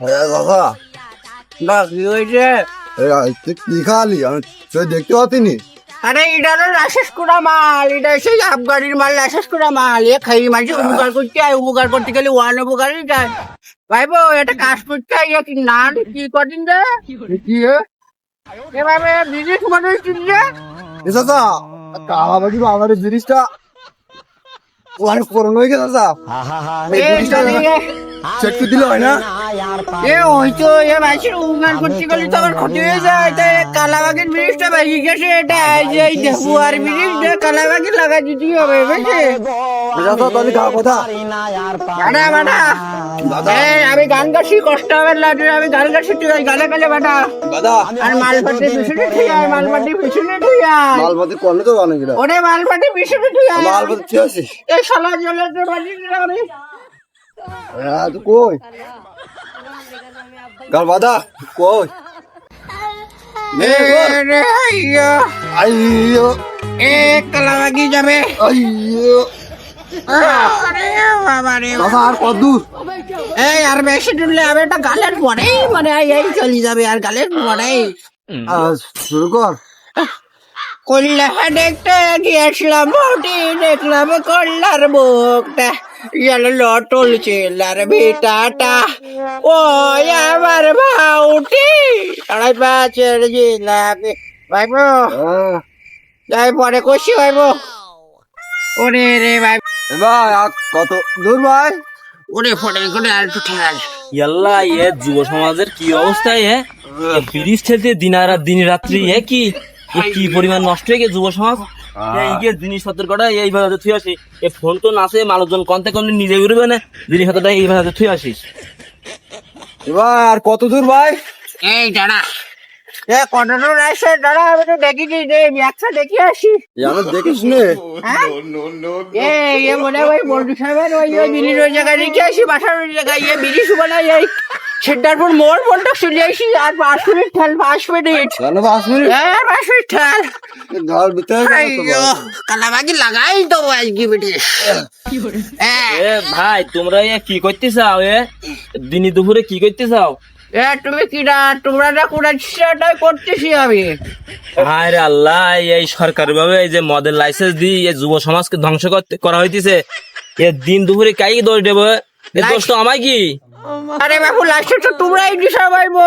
হ্যাঁ না কি হয়েছে? কি খালি? আমি দেখতে পাতিনি? আরে এটা হলো লাশেষ করা মাল। এটা সেই আফগানির মাল লাশেষ করা মাল। এ খাই মাঝে উপকার করতে হয় উপকার করতে গেলে ওয়ান উপকারই যায় ভাইবো এটা কাজ করতে হয় কি না কি কদিন রে কি হে? এ মানুষ চিনলে এ দাদা কালাবাজি আমার জিনিসটা? অনেক পুরনো হয়ে গেছে দাদা দিলে হয় না? এ হয়তো এ করতে গেলে তো আমার ক্ষতি হয়ে যায়। তাই কালাবাগের ব্রিজটা গেছে এটা এই দেখুয়ার ব্রিজটা কালাবাগে লাগা দিতে হবে বুঝছে? তাহলে গা কথা? বাটা বাটা আমি গান গাছি কষ্ট হবে আমি গান গাছি তুই ওই গানে গালে বাটা আর মালপাটি পিছনে আয় মালপাটি পিছনে আয়। মালপাতি করলে তো অনেক এটা ওরে মালপাটি পিছনে ঠিক আছে। এই শালা জলে তো বাজি আমি। হ্যাঁ কই? গাল বাদা কই? আইয়ো। যাবে। আইয়ো। আরে বাবা রে দাদা আর কত দূর? এই আর বেশি আমি একটা গালের পরেই মানে এই চলে যাবে আর গালের পরেই। আহ, শুরু কর। কল্যাণ দেখতে গিয়েছিলাম বউটি দেখলাম কল্যার মুখটা। লটল চেলার ভিটাটা ও আমার ভাউটি আড়াই পাঁচের জিলাপি ভাইবো হ্যাঁ। যাই পরে কষি ভাইব ওরে রে ভাই ভাই কত দূর ভাই ওরে ফটে করে আর একটু ঠেল ইয়াল্লা এ যুব সমাজের কি অবস্থা এ ব্রিজ ঠেলতে দিন আর দিন রাত্রি এ কি কি পরিমাণ নষ্ট হয়ে গেছে যুব সমাজ এই জিনিসপত্র কটা এইভাবে থুই আসি এ ফোন তো নাচে মানুষজন কমতে কম নিজে উড়বে না জিনিসপত্রটা এইভাবে থুই আসিস। এ কত দূর ভাই? এই দাঁড়া। এ কন্ট্রোল আসছে দাঁড়া আমি তো দেখি নি রে ব্যাগটা দেখি আসি। এ দেখিস নে হ্যাঁ? এ মনে হয় বন্ধু সাহেবের ওই ওই বিলির ওই জায়গায় রেখে আসি বাসার ওই জায়গায় ইয়ে বিলি শুভ না এই। মোড় বলটা চলে আসি আর পাঁচ মিনিট ঠেল পাঁচ মিনিট। পাঁচ মিনিট? হ্যাঁ পাঁচ মিনিট ঠেল। ঘর ভিতরে লাগাই তো আজকে বেটে। হ্যাঁ। এ ভাই তোমরা এ কি করতে চাও এ? দিনে দুপুরে কি করতে চাও? এ তুমি কি না তোমরা না করেছি সেটাই করতেছি আমি। হায় রে আল্লাহ এই সরকারি ভাবে এই যে মদের লাইসেন্স দিয়ে এই যুব সমাজকে ধ্বংস করতে করা হইতেছে। এ দিন দুপুরে কাই দোষ দেব এ? দোষ তো আমায় কি? আরে বাবু লাস্টে তো তোমরাই দিশা পাইবো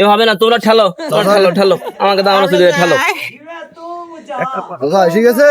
এ হবে না তোমরা ঠেলো তোমরা ঠেলো ঠেলো। আমাকে দাও না শুধু ঠেলো। দাদা এসে গেছে?